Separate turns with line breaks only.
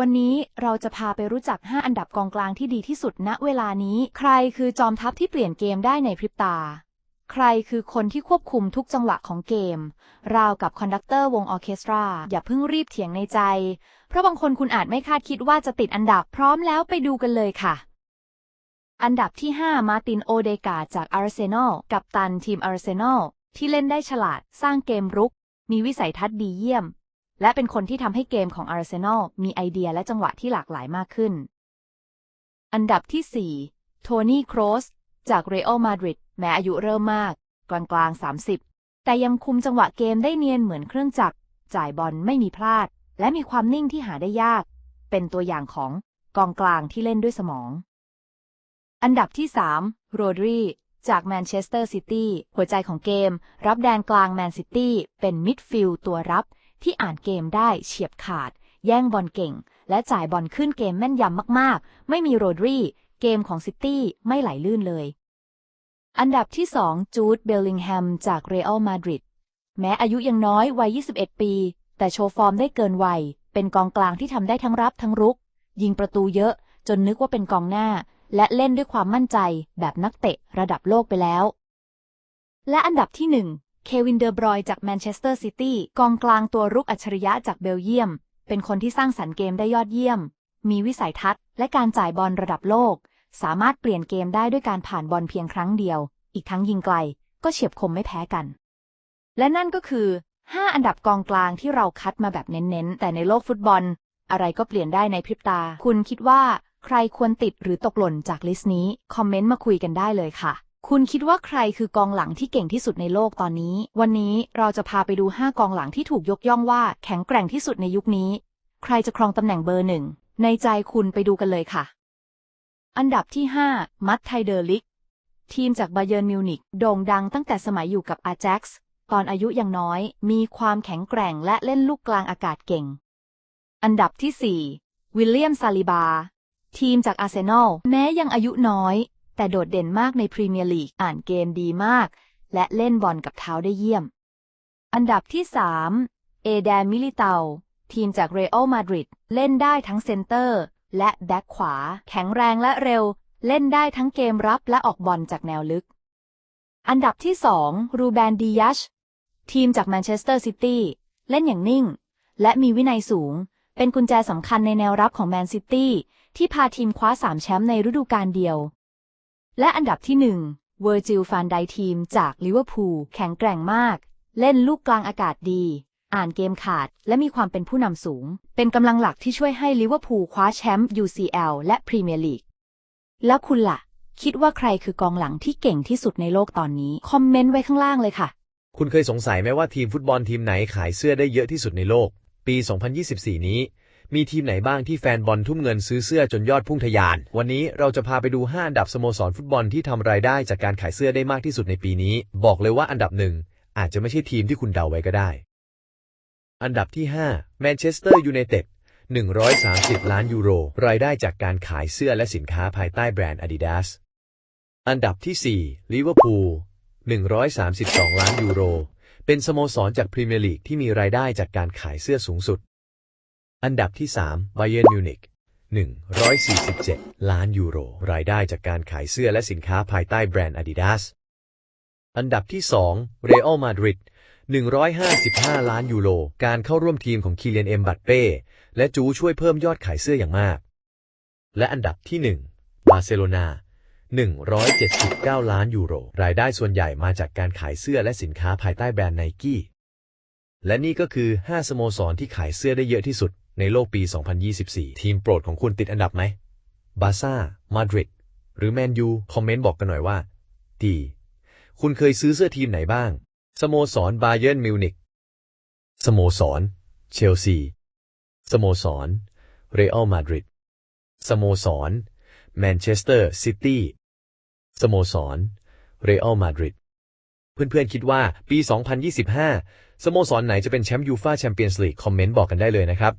วันนี้เราจะพาไปรู้จัก 5 อันดับกองกลางที่ดีที่สุดณเวลานี้ ใครคือจอมทัพที่เปลี่ยนเกมได้ในพริบตา ใครคือคนที่ควบคุมทุกจังหวะของเกม ราวกับคอนดักเตอร์วงออเคสตรา อย่าเพิ่งรีบเถียงในใจ เพราะบางคนคุณอาจไม่คาดคิดว่าจะติดอันดับพร้อมแล้วไปดูกันเลยค่ะอันดับที่ 5 มาร์ตินโอเดกาจากอาร์เซนอล กับตันทีมอาร์เซนอล ที่เล่นได้ฉลาด สร้างเกมรุก มีวิสัยทัศน์ดีเยี่ยม และเป็นคนที่ทำให้เกมของอาร์เซนอลมีไอเดียและจังหวะที่หลากหลายมากขึ้น อันดับที่ 4 โทนี่โครสจากเรอัลมาดริดแม้อายุเริ่มมากกลางกลางๆ 30 แต่ยังคุมจังหวะเกมได้เนียนเหมือนเครื่องจักร จ่ายบอลไม่มีพลาด และมีความนิ่งที่หาได้ยาก เป็นตัวอย่างของกองกลางที่เล่นด้วยสมอง อันดับที่ 3 โรดรีจากแมนเชสเตอร์ซิตี้หัวใจของเกม รับแดนกลางแมนซิตี้เป็นมิดฟิลด์ตัวรับ ที่อ่านเกมได้เฉียบขาด แย่งบอลเก่ง และจ่ายบอลขึ้นเกมแม่นยำมากๆ ไม่มีโรดรีเกมของซิตี้ไม่ไหลลื่นเลย อันดับที่ 2 จูดเบลลิงแฮมจากเรอัลมาดริดแม้อายุยังน้อยวัย 21 ปี แต่โชว์ฟอร์มได้เกินวัย เป็นกองกลางที่ทำได้ทั้งรับทั้งรุก ยิงประตูเยอะจนนึกว่าเป็นกองหน้า และเล่นด้วยความมั่นใจแบบนักเตะระดับโลกไปแล้ว และอันดับที่1 เควินเดอร์บรอยจากแมนเชสเตอร์ซิตี้กองกลางตัวรุกอัจฉริยะจากเบลเยียม เป็นคนที่สร้างสรรค์เกมได้ยอดเยี่ยม มีวิสัยทัศน์ และการจ่ายบอลระดับโลก สามารถเปลี่ยนเกมได้ด้วยการผ่านบอลเพียงครั้งเดียว อีกทั้งยิงไกล ก็เฉียบคมไม่แพ้กัน และนั่นก็คือ 5 อันดับกองกลางที่เราคัดมาแบบเน้นๆ แต่ในโลกฟุตบอล อะไรก็เปลี่ยนได้ในพริบตา คุณคิดว่า ใครควรติดหรือตกหล่นจากลิสต์นี้ คอมเมนต์มาคุยกันได้เลยค่ะ คุณคิดว่าใครคือกองหลังที่เก่งที่สุดในโลกตอนนี้ วันนี้เราจะพาไปดู 5 กองหลังที่ถูกยกย่องว่าแข็งแกร่งที่สุดในยุคนี้ ใครจะครองตำแหน่งเบอร์หนึ่ง ในใจคุณไปดูกันเลยค่ะ อันดับที่ 5 มัตไทเดอร์ลิก ทีมจากบาเยิร์นมิวนิกโด่งดังตั้งแต่สมัยอยู่กับอา j จ็กซ์ตอนอายุยังน้อย มีความแข็งแกร่งและเล่นลูกกลางอากาศเก่ง อันดับที่ 4 วิลเลียมซาลิบา ทีมจากอาร์เซนอล แม้ยังอายุน้อย แต่โดดเด่นมากในพรีเมียร์ลีกอ่านเกมดีมาก และเล่นบอลกับเท้าได้เยี่ยม อันดับที่ 3 เอแดนมิลิเตา ทีมจากเรอัลมาดริดเล่นได้ทั้งเซนเตอร์ และแบ็คขวา แข็งแรงและเร็ว เล่นได้ทั้งเกมรับและออกบอลจากแนวลึก อันดับที่ 2 รูแบนดียัชทีมจากแมนเชสเตอร์ซิตี้เล่นอย่างนิ่ง และมีวินัยสูง เป็นกุญแจสำคัญในแนวรับของแมนซิตี้ที่พาทีมคว้า 3 แชมป์ในฤดูกาลเดียว และอันดับที่ 1 เวอร์จิลฟานไดทีมจากลิเวอร์พูลแข็งแกร่งมาก เล่นลูกกลางอากาศดี อ่านเกมขาด และมีความเป็นผู้นำสูง เป็นกำลังหลักที่ช่วยให้ลิเวอร์พูลคว้าแชมป์ UCL และพรีเมียร์ลีก แล้วคุณล่ะ คิดว่าใครคือกองหลังที่เก่งที่สุดในโลกตอนนี้ คอมเมนต์ไว้ข้างล่างเลยค่ะ
คุณเคยสงสัยไหมว่าทีมฟุตบอลทีมไหนขายเสื้อได้เยอะที่สุดในโลก ปี 2024 นี้ มีทีมไหนบ้างที่แฟนบอลทุ่มเงินซื้อเสื้อจนยอดพุ่งทะยาน วันนี้เราจะพาไปดู 5 อันดับสโมสรฟุตบอลที่ทำรายได้จากการขายเสื้อได้มากที่สุดในปีนี้ บอกเลยว่าอันดับหนึ่งอาจจะไม่ใช่ทีมที่คุณเดาไว้ก็ได้ อันดับที่5แมนเชสเตอร์ยูไนเต็ด130 ล้านยูโร รายได้จากการขายเสื้อและสินค้าภายใต้แบรนด์ Adidas อันดับที่4ลิเวอร์พูล132 ล้านยูโร เป็นสโมสรจากพรีเมียร์ลีกที่มีรายได้จากการขายเสื้อสูงสุด อันดับที่3 Bayern Munich 147 ล้านยูโร รายได้จากการขายเสื้อและสินค้าภายใต้แบรนด์ Adidas อันดับที่2 Real Madrid 155 ล้านยูโร การเข้าร่วมทีมของคีเลียนเอ็มบัตเป้และจูช่วยเพิ่มยอดขายเสื้ออย่างมาก และอันดับที่ 1 บาร์เซโลนา179 ล้านยูโร รายได้ส่วนใหญ่มาจากการขายเสื้อและสินค้าภายใต้แบรนด์ไนกี้ และนี่ก็คือ 5 สโมสรที่ขายเสื้อได้เยอะที่สุด ในโลกปี 2024 ทีมโปรดของคุณติดอันดับไหม บาซ่า มาดริด หรือแมนยู คอมเมนต์บอกกันหน่อยว่า ดี คุณเคยซื้อเสื้อทีมไหนบ้าง สโมสรบาเยิร์นมิวนิกสโมสร เชลซี สโมสร เรอัลมาดริด สโมสร แมนเชสเตอร์ซิตี้ สโมสร เรอัลมาดริด เพื่อนๆคิดว่าปี 2025 สโมสรไหนจะเป็นแชมป์ยูฟาแชมเปี้ยนส์ลีก คอมเมนต์บอกกันได้เลยนะครับ